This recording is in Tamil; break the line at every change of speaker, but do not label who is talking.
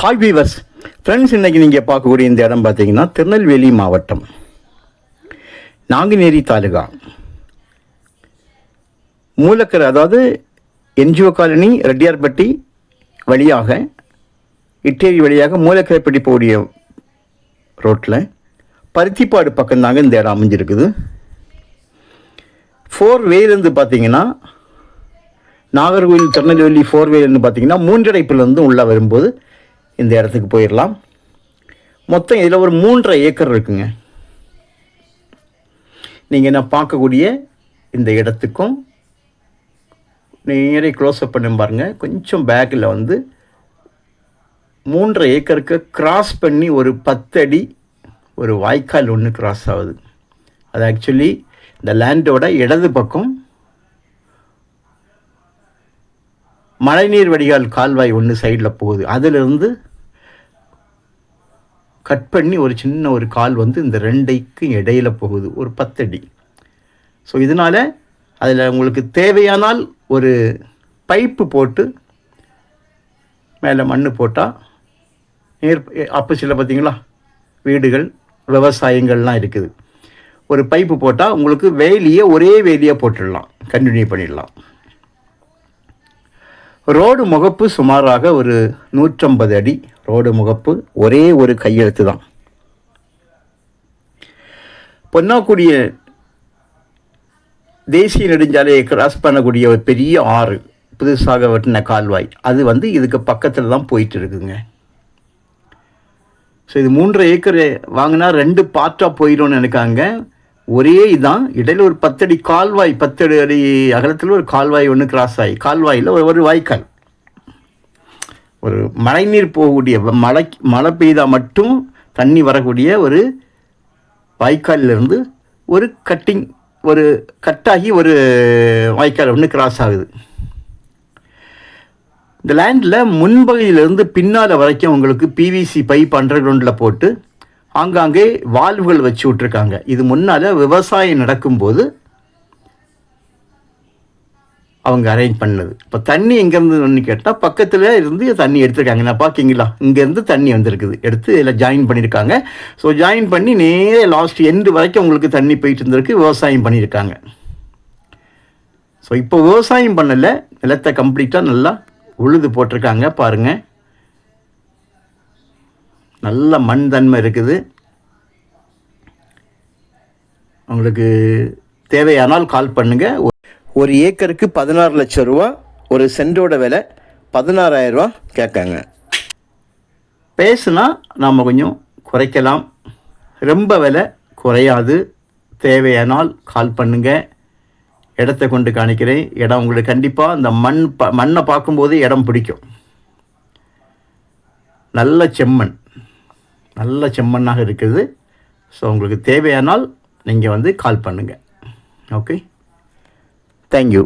ஹாய் வீவர்ஸ் ஃப்ரெண்ட்ஸ் இன்னைக்கு நீங்கள் பார்க்கக்கூடிய இந்த இடம் பார்த்தீங்கன்னா திருநெல்வேலி மாவட்டம். நாங்குநேரி தாலுகா. மூலக்கரை அதாவது என்ஜிஓ காலனி ரெட்டியார்பட்டி வழியாக இட்டேரி வழியாக மூலக்கரைப்பட்டி போகக்கூடிய ரோட்டில் பருத்திப்பாடு பக்கம்தாங்க இந்த இடம் அமைஞ்சிருக்குது. ஃபோர் வேலேருந்து பார்த்தீங்கன்னா நாகர்கோவில் திருநெல்வேலி ஃபோர் வேலேருந்து பார்த்தீங்கன்னா மூன்றடைப்புலேருந்து உள்ளே வரும்போது இந்த இடத்துக்கு போயிடலாம் மொத்தம் இதில் ஒரு மூன்றரை ஏக்கர் இருக்குங்க. நீங்கள் என்ன பார்க்கக்கூடிய இந்த இடத்துக்கும் நேரே க்ளோஸ்அப் பண்ணி பாருங்கள் கொஞ்சம் பேக்கில் வந்து மூன்றரை ஏக்கருக்கு கிராஸ் பண்ணி ஒரு பத்தடி ஒரு வாய்க்கால் ஒன்று கிராஸ் ஆகுது. அது ஆக்சுவலி இந்த லேண்டோட இடது பக்கம் மழைநீர் வடிகால் கால்வாய் ஒன்று சைடில் போகுது. அதிலிருந்து கட் பண்ணி ஒரு சின்ன ஒரு கால் வந்து இந்த ரெண்டைக்கும் இடையில போகுது. ஒரு பத்தடி ஸோ இதனால் அதில் உங்களுக்கு தேவையானால் ஒரு பைப்பு போட்டு மேலே மண் போட்டால் நேர் ஆப்போசிட்டில் பார்த்தீங்களா வீடுகள் விவசாயங்கள்லாம் இருக்குது. ஒரு பைப்பு போட்டால் உங்களுக்கு வேலியை ஒரே வேலியாக போட்டுடலாம். கண்டினியூ பண்ணிடலாம். ரோடு முகப்பு சுமாராக ஒரு நூற்றம்பது அடி. ரோடு முகப்பு ஒரே ஒரு கையெழுத்து தான். பொன்னாக்குடிய தேசிய நெடுஞ்சாலையை கிராஸ் பண்ணக்கூடிய ஒரு பெரிய ஆறு புதுசாக வெட்டின கால்வாய். அது வந்து இதுக்கு பக்கத்தில் தான் போயிட்டு இருக்குங்க ஸோ இது மூன்றரை ஏக்கர் வாங்கினா ரெண்டு பார்ட்டாக போயிடும்னு நினைக்காங்க. ஒரே இதுதான் இடையில் ஒரு பத்தடி கால்வாய் பத்தடி அடி அகலத்தில் ஒரு கால்வாய் ஒன்று கிராஸ் ஆகி கால்வாயில் ஒரு ஒரு வாய்க்கால். ஒரு மழைநீர் போகக்கூடிய மழை மழை பெய்தால் மட்டும் தண்ணி வரக்கூடிய ஒரு வாய்க்காலிலிருந்து ஒரு கட்டிங் ஒரு கட்டாகி ஒரு வாய்க்கால் ஒன்று கிராஸ் ஆகுது. இந்த லேண்டில் முன்பகுதியிலேருந்து பின்னால் வரைக்கும் உங்களுக்கு பிவிசி பைப் அண்டர் கிரவுண்டில் போட்டு ஆங்காங்கே வால்வுகள் வச்சு விட்ருக்காங்க இது முன்னால் விவசாயம் நடக்கும்போது அவங்க அரேஞ்ச் பண்ணது. இப்போ தண்ணி எங்கேருந்து கேட்டால் பக்கத்தில் இருந்து தண்ணி எடுத்துருக்காங்க. நான் பார்க்கிங்களா? இங்கேருந்து தண்ணி வந்திருக்குது. எடுத்து இதில் ஜாயின் பண்ணியிருக்காங்க. ஸோ ஜாயின் பண்ணி நேரே லாஸ்ட் எண்டு வரைக்கும் உங்களுக்கு தண்ணி போயிட்டு இருந்திருக்கு. விவசாயம் பண்ணியிருக்காங்க. ஸோ இப்போ விவசாயம் பண்ணலை. நிலத்தை கம்ப்ளீட்டாக நல்லா உழுது போட்டிருக்காங்க. பாருங்கள் நல்ல மண் தன்மை இருக்குது. உங்களுக்கு தேவையானால் கால் பண்ணுங்கள் ஒரு ஏக்கருக்கு பதினாறு லட்சம் ரூபா ஒரு சென்டோட விலை பதினாறாயிரம் ரூபா கேட்காங்க. பேசுனா நாம் கொஞ்சம் குறைக்கலாம். ரொம்ப விலை குறையாது. தேவையானால் கால் பண்ணுங்கள் இடத்த கொண்டு காணிக்கிறேன். இடம் உங்களுக்கு கண்டிப்பாக இந்த மண் ப மண்ணை பார்க்கும்போது இடம் பிடிக்கும். நல்ல செம்மண். நல்ல செம்மண்ணாக இருக்குது. ஸோ உங்களுக்கு தேவையானால் நீங்கள் வந்து கால் பண்ணுங்கள் ஓகே தேங்க்யூ